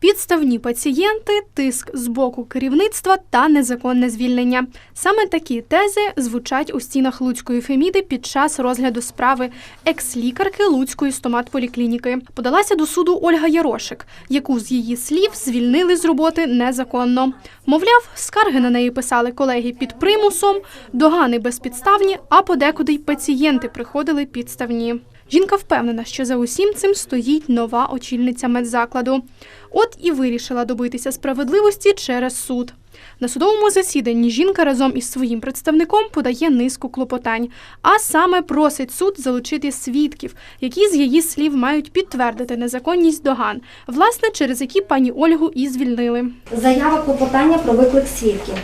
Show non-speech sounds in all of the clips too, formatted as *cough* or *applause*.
Підставні пацієнти, тиск з боку керівництва та незаконне звільнення. Саме такі тези звучать у стінах Луцької Феміди під час розгляду справи екс-лікарки Луцької стоматполіклініки. Подалася до суду Ольга Ярошик, яку з її слів звільнили з роботи незаконно. Мовляв, скарги на неї писали колеги під примусом, догани безпідставні, а подекуди й пацієнти приходили підставні. Жінка впевнена, що за усім цим стоїть нова очільниця медзакладу. От і вирішила добитися справедливості через суд. На судовому засіданні жінка разом із своїм представником подає низку клопотань, а саме просить суд залучити свідків, які з її слів мають підтвердити незаконність доган, власне, через які пані Ольгу і звільнили. Заява клопотання про виклик свідків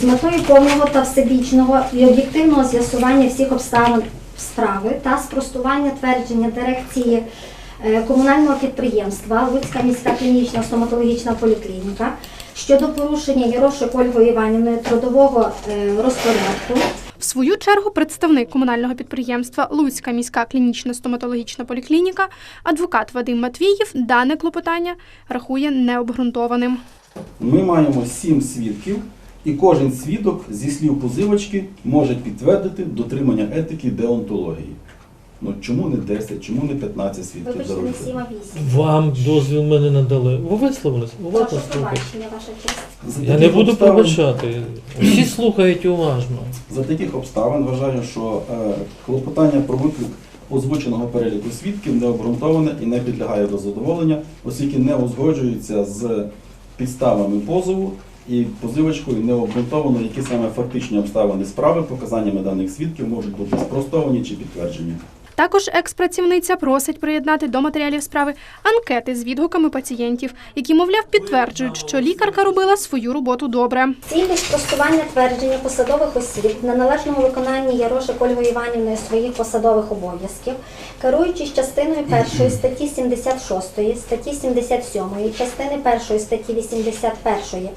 з метою повного та всебічного і об'єктивного з'ясування всіх обставин справи та спростування твердження дирекції е, комунального підприємства Луцька міська клінічна стоматологічна поліклініка щодо порушення Ярошик Ольгою Іванівною трудового е, розпорядку В свою чергу представник комунального підприємства Луцька міська клінічна стоматологічна поліклініка, адвокат Вадим Матвіїв, дане клопотання рахує необґрунтованим. Ми маємо сім свідків, і кожен свідок зі слів позивачки може підтвердити дотримання етики деонтології. Ну чому не 10, чому не 15 свідків Вибачте, не 7, а 8. Вам дозвіл мене надали. Ви висловились? Уважно Прошу слухайте. пробачення, ваша честь. За Я не таких буду обставин- пробачати. Всі слухають уважно. За таких обставин вважаю, що е, клопотання про виклик озвученого переліку свідків не обґрунтоване і не підлягає до задоволення, оскільки не узгоджується з підставами позову і позивачкою не обґрунтовано, які саме фактичні обставини справи, показаннями даних свідків можуть бути спростовані чи підтверджені. Також експрацівниця просить приєднати до матеріалів справи анкети з відгуками пацієнтів, які, мовляв, підтверджують, що лікарка робила свою роботу добре. Цілі спростування твердження посадових осіб в неналежному виконанні Ярошик Ольгою Іванівною своїх посадових обов'язків, керуючись частиною 1 *clears throat* статті 76, статті 77, частини 1 статті 81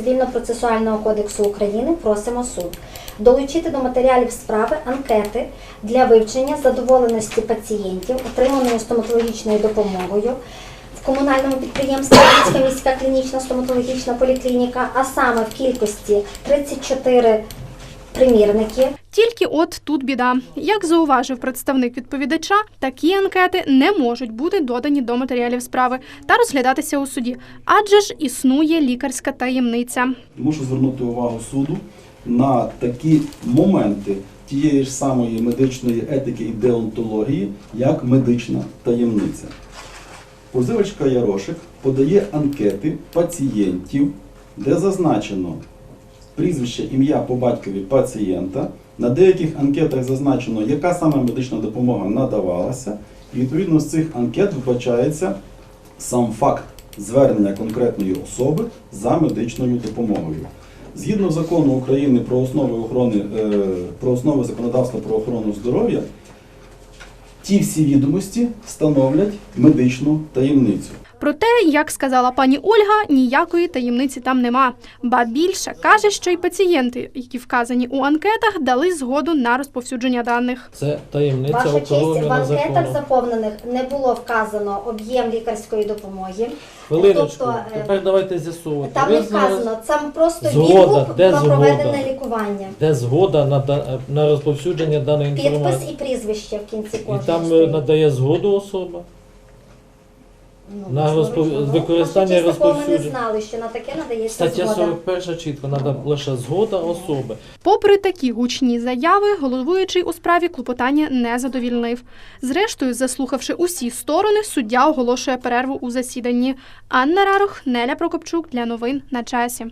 Цивільно-процесуального кодексу України просимо суд долучити до матеріалів справи анкети для вивчення задоволеності пацієнтів, отриманої стоматологічною допомогою в комунальному підприємстві Львівська міська клінічна стоматологічна поліклініка, а саме в кількості 34 примірники. Тільки от тут біда. Як зауважив представник відповідача, такі анкети не можуть бути додані до матеріалів справи та розглядатися у суді, адже ж існує лікарська таємниця. Мушу звернути увагу суду на такі моменти тієї ж самої медичної етики і деонтології, як медична таємниця. Позивачка Ярошик подає анкети пацієнтів, де зазначено прізвище, ім'я по батькові пацієнта. На деяких анкетах зазначено, яка саме медична допомога надавалася, і відповідно з цих анкет вбачається сам факт звернення конкретної особи за медичною допомогою. Згідно закону України про основи охорони е, про основи законодавства про охорону здоров'я, ті всі відомості становлять медичну таємницю. Проте, як сказала пані Ольга, ніякої таємниці там нема. Ба більше каже, що й пацієнти, які вказані у анкетах, дали згоду на розповсюдження даних. Це таємниця Ваша честь, в анкетах законом. заповнених не було вказано об'єм лікарської допомоги. Хвилиночку, Тобто, е, тепер давайте з'ясувати. Там не вказано, там просто Згода, відгук де на згода? проведене лікування. Де згода на, да- на розповсюдження даної Підпис і прізвище в кінці І там е, надає згоду особа. Ну, на розпов- використання Ми не розповсюдження. знали, що на таке надається Стаття згода. 41 чітко, треба лише згода особи. Попри такі гучні заяви, головуючий у справі клопотання не задовільнив. Зрештою, заслухавши усі сторони, суддя оголошує перерву у засіданні. Анна Рарох, Неля Прокопчук для новин на часі.